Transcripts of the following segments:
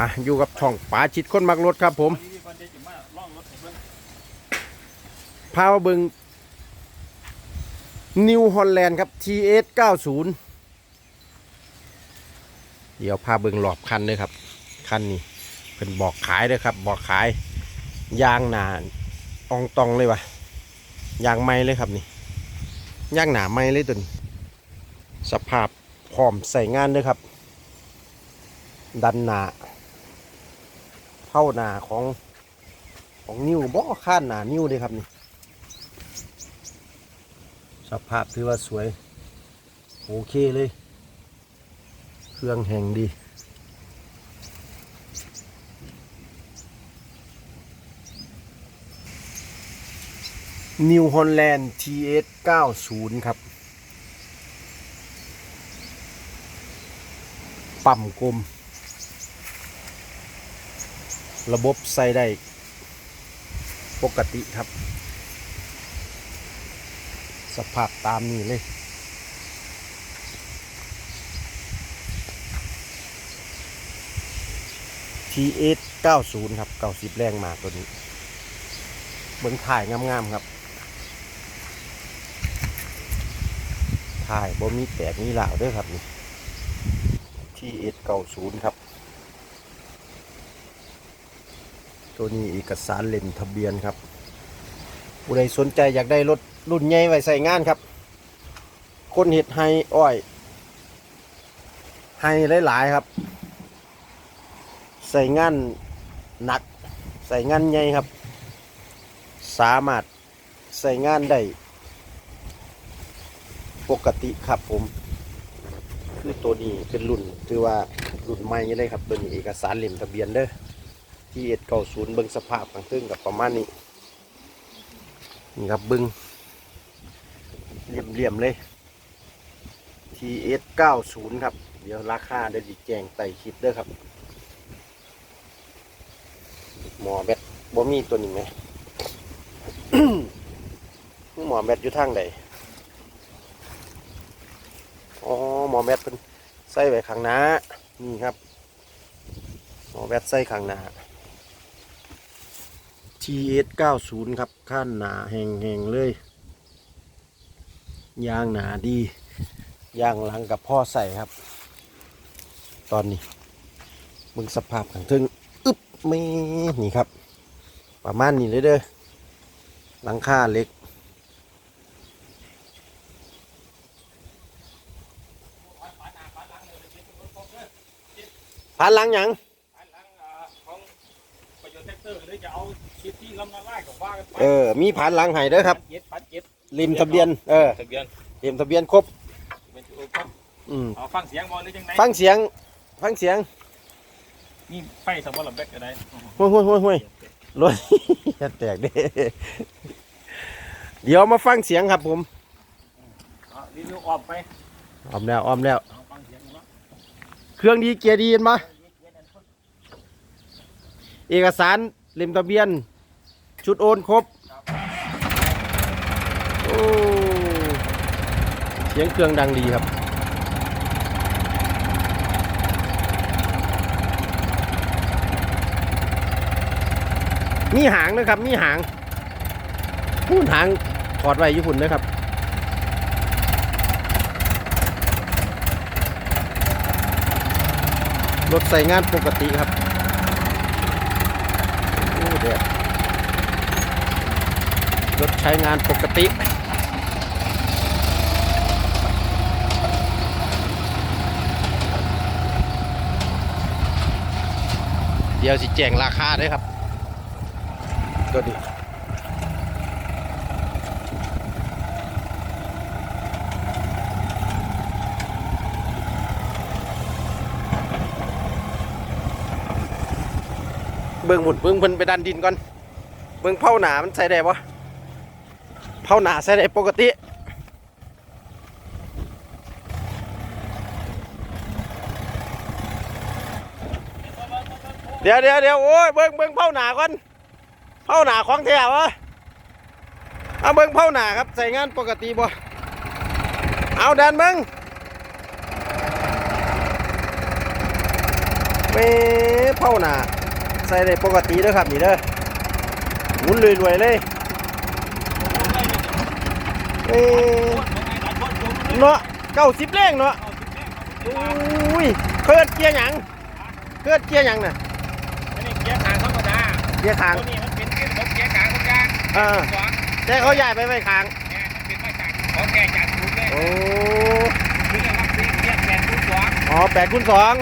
มาอยู่กับช่องป๋าชิดคนมักรถครับผมพามาเบิงนิวฮอลแลนด์ครับ TS 90 เดี๋ยวพาเบิงหลอบคันเลยครับ คันนี้เป็นบอกขายเลยครับ บอกขายยางหนาอองตองเลยวะยางไม้เลยครับนี่ยางหนาไม้เลยตัวนี้ สภาพพร้อมใส่งานเลยครับ ดันหนา เท่าหนาของของนิ้วบ่ข้านหนานิ้วเลยครับนี่สภาพถือว่าสวย โอเคเลย เครื่องแห่งดีนิวฮอลแลนด์ TS 90 ครับ ปั่มกลม ระบบใส่ได้ปกติครับ สภาพตามนี้เลย TS 90 ครับ 90 แรงมาตัวนี้เบิ้งถ่ายงามๆครับ ถ่ายบ่มีแตกมีเหล่าด้วยครับนี่ TS 90 ครับ ตัวนี้เอกสารเล่มทะเบียนครับผู้ใดสนใจอยากได้รถรุ่นใหญ่ไว้ใส่งานครับ คนเห็ดไฮอ้อยไฮหลายๆครับ ใส่งานหนัก ใส่งานใหญ่ครับ สามารถใส่งานได้ปกติครับผม คือตัวนี้เป็นรุ่น ถือว่ารุ่นใหม่เลยครับ ตัวนี้เอกสารเล่มทะเบียนเด้อ ที่เอ็ดเก้าศูนย์เบิ้งสภาพข้างตึ้งกับประมาณนี้นี่ครับเบิ้งเหลี่ยมๆเลย TS 90ครับ เดี๋ยวราคาได้ดีแจงไต่คลิปเด้อครับ หมอแบตบ่มีตัวนี้ไหมหมอแบตอยู่ทางใดอ๋อหมอแบตเป็นใส่ไว้ข้างหน้านี่ครับหมอแบตใส่ข้างหน้า TS 90ครับขั้นหนาแห่งๆเลย ยางหนาดี ยางหลังกับพ่อใส่ครับ ตอนนี้ มึงสภาพข้างทึงอึ๊บไม่นี่ครับ ประมาณนี้เลยเด้อหลังคาเล็กผ่านหลังยัง เออ มีผ่านหลังให้เด้อครับ เจ็ดพันเจ็ดริมทะเบียน เออทะเบียนริมทะเบียนครบ เป็นตัวครับอืม เอาฟังเสียงบอลหรือยังไงฟังเสียง ฟังเสียงนี่ไฟสมบัติแบกอะไรห้วยห้วยห้วยห้วยรถ จะแตกเด้เดี๋ยวมาฟังเสียงครับผมเอารีวิวออกไปอ้อมแล้วอ้อมแล้ว เอาฟังเสียงดูเนาะเครื่องดีเกียร์ดีเห็นปะเอกสารเล่มทะเบียน ชุดโอนครบโอ้เสียงเครื่องดังดีครับ มีหางนะครับ มีหางพูนหางถอดไว้ญี่ปุ่นนะครับรถใส่งานปกติครับโอ้เด็ด รถใช้งานปกติเดี๋ยวสิแจ้งราคาด้วยครับตัวนี้เบิ่งหมุนเบิ่งเพิ่นไปดันดินก่อน เบิ่งเผาหนามันใส่ได้ปะ เผาหนาใส่ได้ปกติเดี๋ยวเดี๋ยวเดี๋ยวโอ้ยเบิ่งเบิ่งเผาหนาก่อนเผาหนาของแท้วะเอาเบิ่งเผาหนาครับใส่งานปกติบ่เอาดันเบิ่งเว้เผาหนาใส่ได้ปกติเด้อครับนี่เด้อหมุนรวยๆเลย เอ้เนาะเก้าสิบแรงเนาะอุ้ยเคิร์ดเกียร์หยังเคิร์ดเกียร์หยังน่ะอันนี้เกียร์ขางธรรมดาเกียร์ขางตัวนี้มันเป็นขึ้นรถเกียร์ขางทุกอย่างอ่าสองแต่เขาย้ายไปไว้ขางเนี่ยมันเป็นมาจากของแก่จากศูนย์เลยโอ้คือเรียกว่าซีเกียร์แปดทุกสองอ๋อแปดคูณสอง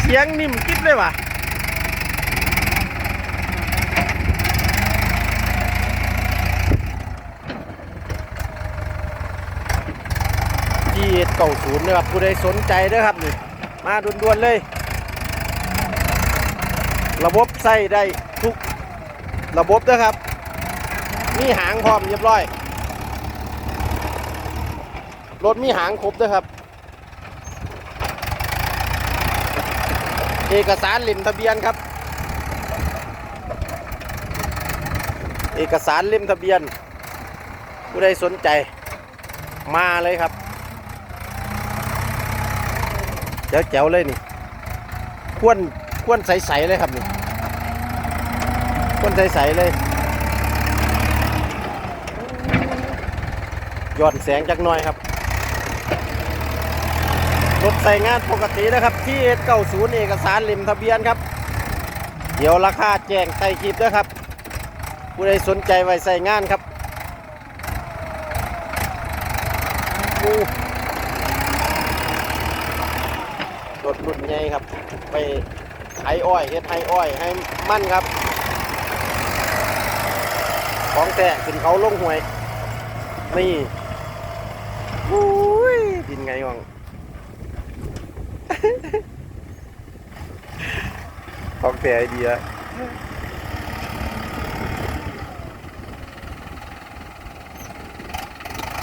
เสียงนิ่มกิ๊บเลยว่ะ ที่เก่าศูนย์นะครับผู้ใดสนใจเด้อครับนี่มาด่วนๆเลย ระบบใส่ได้ทุกระบบนะครับมีหางพร้อมเรียบร้อย รถมีหางครบด้วยครับ เอกสารเล่มทะเบียนครับ เอกสารเล่มทะเบียน ผู้ใดสนใจมาเลยครับ เจ๋วๆเลยนี่ควรควรใสๆเลยครับนี่ควรใสๆเลยย้อนแสงจักหน่อยครับรถใส่งานปกตินะครับที่เอสเก้าศูนย์เอกสารเล่มทะเบียนครับ เดี๋ยวราคาแจ้งใต้คลิปด้วยครับ ผู้ใดสนใจไว้ใส่งานครับโอ้ร ถรุ่นใหญ่ครับ ไปไถอ้อยเฮ็ดไถอ้อยให้มั่นครับของแต่ขึ้นเขาลงหวย นี่อุ้ยบินไงวังของแต่ไอเดีย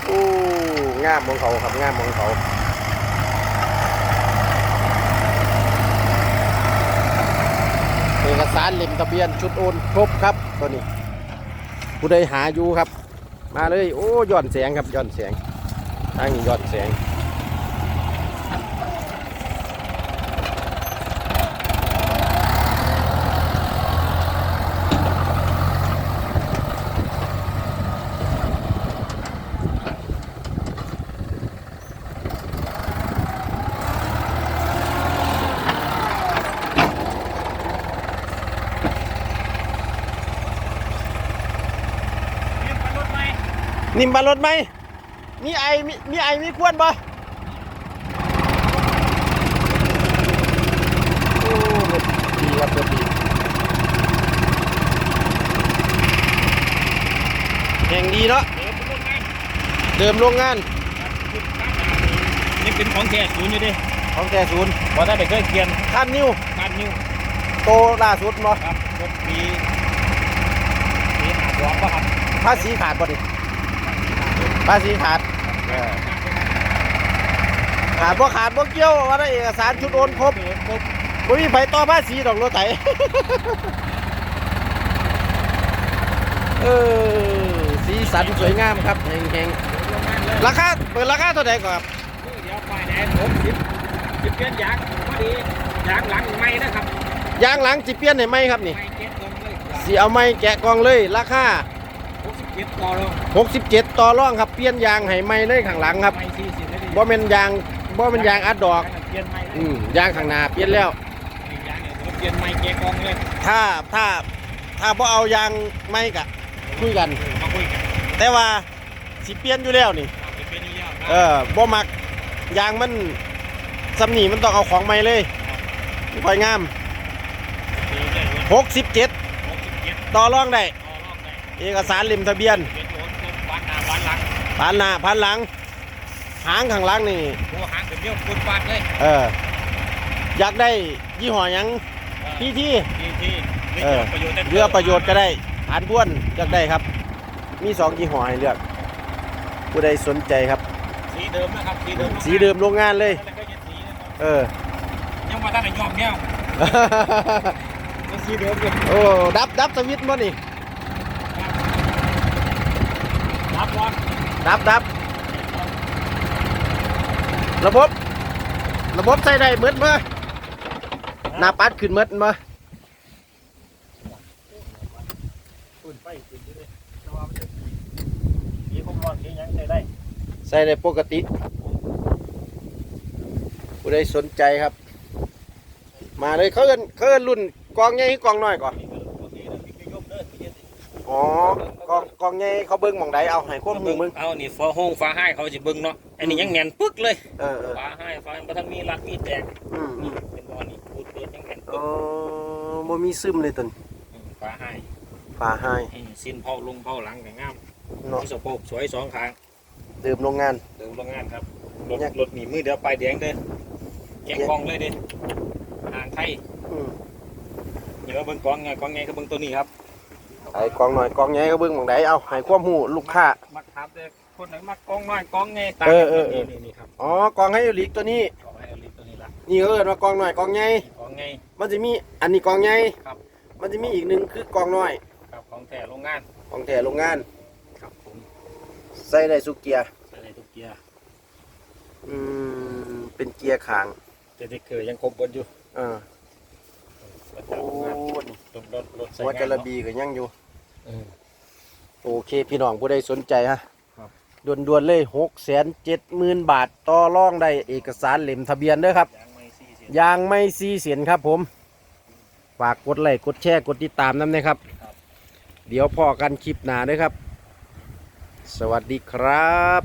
อู้งามของเขาครับงามของเขา เอก สารเล่มทะเบียนชุดโอนครบครับตัวนี้ ผู้ใดหาอยู่ครับ มาเลย โอ้ย่อนแสงครับย่อนแสงทางนี้ย่อนแสง นิ่มบารถไหมมีไอมีมีไอมีควนปะโอ้รถดีครับรถดีแห่งดีเนาะเดี๋ยวมันรถไหมเดิมโรงงาน นี่เป็นของแก่ศูนย์อยู่ดิของแท้ศูนย์เพราะถ้าได้เคยเกียนคันนิ้วการนิ้วโตล่าสุดบ่ครับรถปีปีหาดวงป่ะครับภาษีขาดบ่ดิ ภาษีขาดเออขาดบ่ขาดบ่เกี่ยวว่าได้เอกสารชุดโอนครบเกิดครบบ่มีไผต่อภาษีดอกรถไถ เออสีสันสวยงามครับแห่งโรงงานเลยๆราคาเปิดราคาเท่าไหร่ก่อนครับเดี๋ยวไปแดนผมสิบสิบเปลี่ยนยางพอดียางหลังไม่นะครับยางหลังจิเปลี่ยนให้ไหมครับนี่ไม่เก็ตลงเลยสีเอาไม้แกะกล่องเลยราคาหกสิบเจ็ดต่อลง67 ต่อรองครับเปลี่ยนยางให้ไหมเลยข้างหลังครับไม่สี่สิบเลยดิบ่แม่นยางบ่แม่นยางอัดดอก เปลี่ยนไม่อืมยางข้างหน้าเปลี่ยนแล้ว ยางเนี่ยผมเปลี่ยนไม่เก๊กองเลยถ้าถ้าถ้าบ่เอายางไหม่กะคุยกัน มาคุยกันแต่ว่าสิเปลี่ยนอยู่แล้วนี่จะเป็นอยู่แล้วเออบ่มักยางมันสำนีมันต้องเอาของใหม่เลยไม่ค่อยงาม67หกสิบเจ็ดต่อรองได้ ต่อรอบได้ เอกสารเล่มทะเบียนเป็นโอนคนวันหน้าวันหลังผ่านหน้าผ่านหลัง หางข้างหลังนี่หัวหางเป็นเดียวคุณปาดเลยเออ อยากได้ยี่ห้อหยังพี่ที่ ที่ที่เออ ประโยชน์เรือประโยชน์ก็ได้ผ่านพ้วนอยากได้ครับ มีสองยี่ห้อให้เลือก ผู้ใดสนใจครับ สีเดิมนะครับสีเดิมสีเดิมโรงงานเลย แล้วก็ยังสีนะครับเออ ยังมาตั้งแต่ยอมเนี่ยสีเดิมเลยโอ้ดับดับสวิตช์มั้นี่ รับรอง ดับดับระบบ ระบบใส่ได้เมือเมื่อหน้าปัดขึ้นหมดมาฝุ่นไปฝุ่นอเลยแต่ว่ามันจะมีมีความร้อใส่ได้ปกติผู้ใดสนใจครับ มาเลยเขาเอินเขาเอินรุ่นกองใหญ่หรือกองน้อยก่อน อ๋อกองกองใหญ่เขาเบิ้งหมองใดเอาให้ความหูมึง เอานี่ฟ้าห้องฟ้าให้เขาจะเบิ่งเนาะอันนี้ยังแน่นปึ๊กเลยเออเออฟ้าให้ฟ้าบ่ทันมีรัดมีแตกอืมอืนี่มเป็นบ่อนี่พูดเปิดยังแน่นอ๋ปึ๊อกบ่มีซึมเลยตวนฟ้าให้ฝาให้อืมสิ้นเผาลงเผาหลังก็งามเนาะมีสะโพกสวยสองข้างเดิมโรงงาน เดิมโรงงานครับรถเนี่ย รถมีมือเดียวไปแดงเด้อแกะกล่องเลยเด้อ่างไทยอืมนี่ก็เบิ่งกล่องไงกล่องไงก็เบิ่งตัวนี้ครับ ไอ้กองน้อยกองใหญ่เขาเบิ้งหมองใดเอาให้ความหูลูกค้า มักถามแต่คนไหนมักกล่องน้อยกล่องไงตาเออเออเออ นี่นี่ครับอ๋อกองให้ลิกตัวนี้กล่องให้เอาลิตรตัวนี้ละนี่เขาเอินว่ากองน้อยกองใหญ่กล่องไงมันจะมีอันนี้กองใหญ่ครับ มันจะมีอีกหนึ่งคือกองน้อยครับของแท้โรงงานของแต่โรงงาน ครับผมใส่ได้สุกเกียร์ใส่ได้ทุกเกียร์อืมเป็นเกียร์ขางแต่ที่เคยยังครบบนอยู่ เออประ โอ้จำโรงงานรถรถรถใส่หัวงานจระเนาะบีก็ยังอยู่เออโอเคพี่น้องผู้ใดสนใจฮะครับด่วนๆเลยหกแสนเจ็ดหมื่นบาทต่อรองได้เอกสารเหล่มทะเบียนเด้อครับยางไม่ซี่เสียยางไม่ซีเสียนครับผมฝากกดไลค์กดแชร์กดติดตามน้ำนะครับครับเดี๋ยวพอกันคลิปหน้าเด้วยครับ สวัสดีครับ